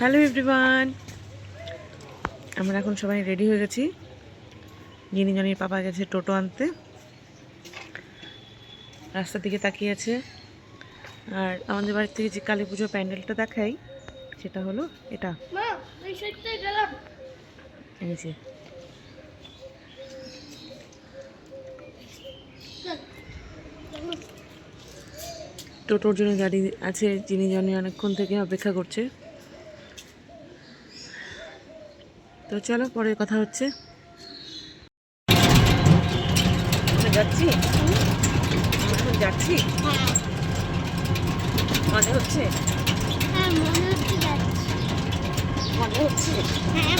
Hello everyone. আমরা এখন সবাই রেডি হয়ে গেছি। জিনি জনির পাপা গেছে টোটো আনতে। রাস্তার দিকে তাকিয়ে আছে। আর আমাদের বাড়ির থেকে যে কালী পুজো প্যান্ডেলটা দেখাই সেটা হলো এটা। টোটোর জন্য দাঁড়িয়ে আছে যিনি জনি অনেকক্ষণ থেকে অপেক্ষা করছে। তো চলো পরে কথা হচ্ছে। আমরা যাচ্ছি? এখন যাচ্ছি? মনে হচ্ছে? হ্যাঁ মনে হচ্ছে হ্যাঁ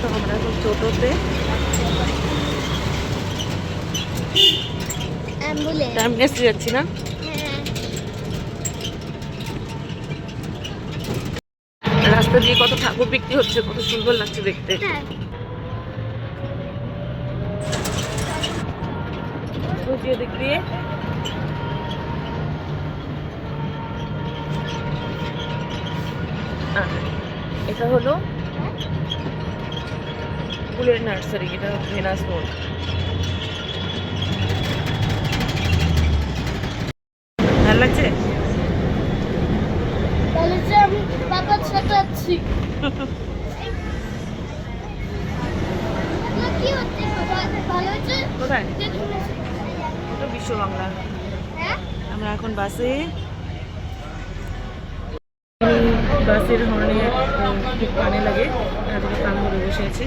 তো আমরা এখন টোটোতে। অ্যাম্বুলেন্স যাচ্ছি না হ্যাঁ রাস্তা দিয়ে কত ঠাকুর বিক্রি হচ্ছে কত সুন্দর লাগছে দেখতে। হ্যাঁ। দিক দিয়ে এটা হলো ফুলের নার্সারি এটা ভেনাস মোড় ভালো লাগছে তাহলে যে আমি কোথায়। এটা বিশ্ব বাংলা। হ্যাঁ? আমরা এখন বাসে। বাসের হর্নে খুব কানে লাগে। তাদেরকে কান ধরে বসে আছি।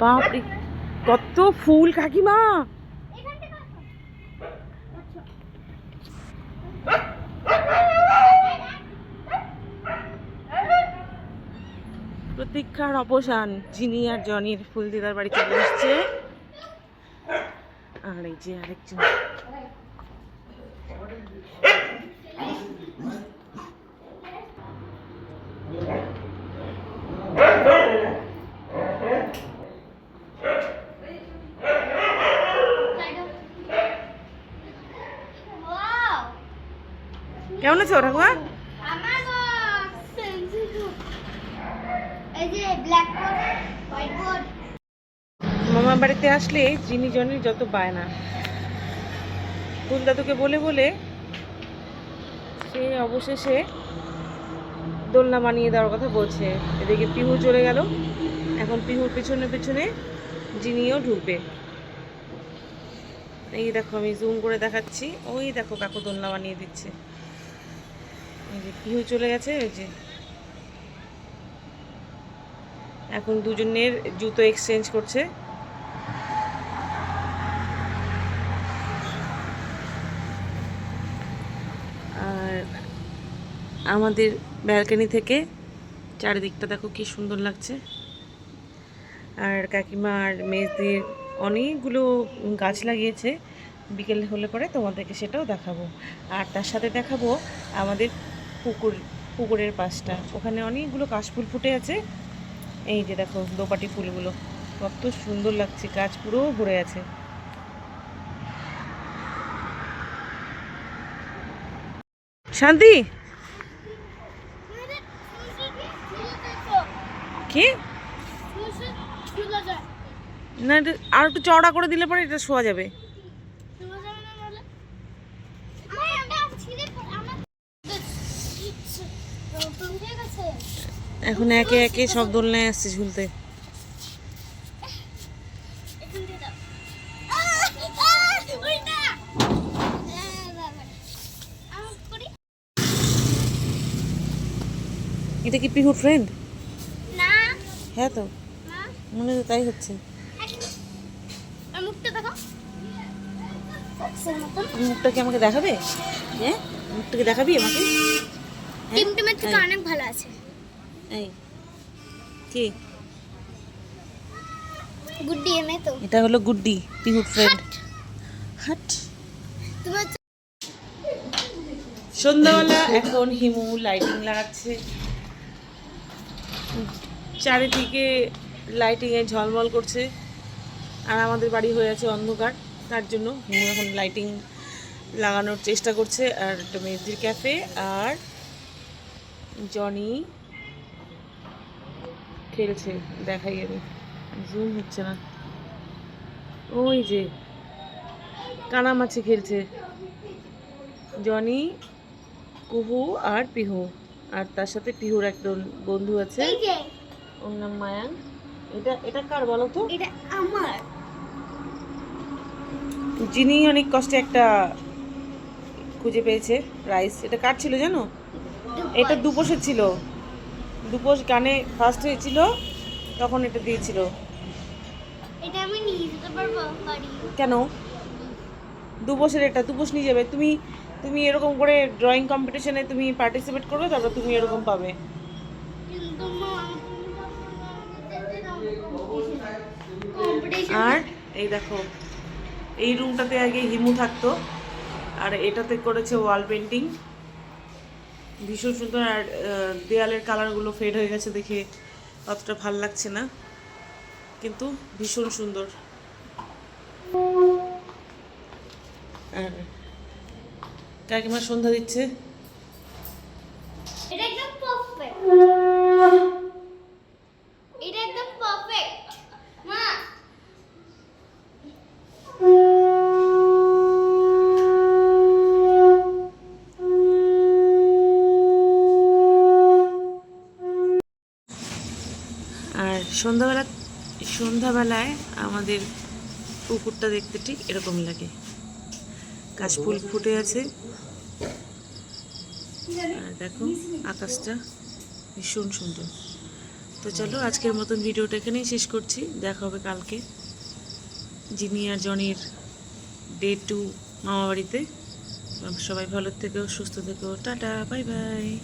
বাপরে, কত ফুল কাকিমা। প্রতীক্ষার অবসান, জিনি আর জনির ফুল দিদার বাড়ি চলে এসছে। আর এই যে আরেকজন। আছো ঠাকুমা আমার box! এই যে ব্ল্যাক বোর্ড হোয়াইট বোর্ড মামা বাড়িতে আসলে জিনি জনির যত বায়না। ফুল দাদুকে বলে বলে সে অবশেষে দোলনা বানিয়ে দেওয়ার কথা বলছে। এদিকে পিহু চলে গেল। এখন পিহুর পিছনে পিছনে জিনিও ঢুকবে। এই দেখো আমি জুম করে দেখাচ্ছি। ওই দেখো কাকু দোলনা বানিয়ে দিচ্ছে। এই যে পিহু চলে গেছে? ওই যে এখন দুজনের জুতো এক্সচেঞ্জ করছে। আর আমাদের ব্যালকনি থেকে চারিদিকটা দেখো কি সুন্দর লাগছে। আর কাকিমা আর মেজদির অনেকগুলো গাছ লাগিয়েছে। বিকেল হলে পরে তোমাদেরকে সেটাও দেখাবো। আর তার সাথে দেখাবো আমাদের পুকুর, পুকুরের পাশটা। ওখানে অনেকগুলো কাশফুল ফুটে আছে। এই যে দেখো, দোপাটি ফুলগুলো। কত সুন্দর লাগছে, গাছ পুরো ভরে আছে। শান্তি? কি? না আর একটু চওড়া করে দিলে পরে এটা শোয়া যাবে। এখন একে একে সব দোলনায় আসছে ঝুলতে। এটা কি পিহুর ফ্রেন্ড না। হ্যাঁ তো। মনে হয় তাই হচ্ছে। মুখটা কি আমাকে দেখাবে? হ্যাঁ? মুখটাকে দেখাবি আমাকে? টিমটিমের থেকে হ্যাঁ। অনেক ভালো আছে। এই কি? গুড্ডি এমে তো। এটা হলো গুড্ডি পিহুর ফ্রেন্ড হাট। তোমার সন্ধ্যাবেলা এখন হিমু লাইটিং লাগাচ্ছে। চারিদিকে লাইটিংয়ে ঝলমল করছে। আর আমাদের বাড়ি হয়ে আছে অন্ধকার তার জন্য হিমু এখন লাইটিং লাগানোর চেষ্টা করছে। আর একটা মেহেদির ক্যাফে আর জনি খেলছে দেখাই আমি। জুম হচ্ছে না। ওই যে কানামাছি খেলছে। জনি কুহু আর পিহু। আর তার সাথে পিহুর একজন বন্ধু আছে। ওর নাম মায়াং। এটা এটা কার বলো তো? এটা আমার। যিনি অনেক কষ্টে একটা খুঁজে পেয়েছে রাইস এটা কার ছিল জানো? এটা দুপোষের ছিল। দুপোষ গানে ফার্স্ট হয়েছিল তখন এটা দিয়েছিল। এটা আমি নিয়ে যেতে পারব বাড়ি। কেন? দুপোষের এটা দুপোষ নিয়ে যাবে। তুমি তুমি এরকম করে ড্রয়িং কম্পিটিশনে তুমি পার্টিসিপেট করবে তারপর তুমি এরকম পাবে। আর এই দেখো এই রুমটাতে আগে হিমু থাকতো আর এটাতে করেছে ওয়াল পেন্টিং ভীষণ সুন্দর আর দেয়ালের কালারগুলো ফেড হয়ে গেছে দেখে অতটা ভালো লাগছে না, কিন্তু ভীষণ সুন্দর। আর কাকিমা সন্ধ্যা দিচ্ছে। এটা একদম পারফেক্ট আর সন্ধ্যাবেলা, সন্ধ্যাবেলায় আমাদের পুকুরটা দেখতে ঠিক এরকম লাগে। কাশফুল ফুটে আছে। আর দেখো, আকাশটা ভীষণ সুন্দর। তো চলো, আজকের মতন ভিডিওটা এখানেই শেষ করছি। দেখা হবে কালকে জিনি আর জনির ডে টু মামাবাড়িতে। সবাই ভালো থেকো, সুস্থ থেকো। Tata, bye bye.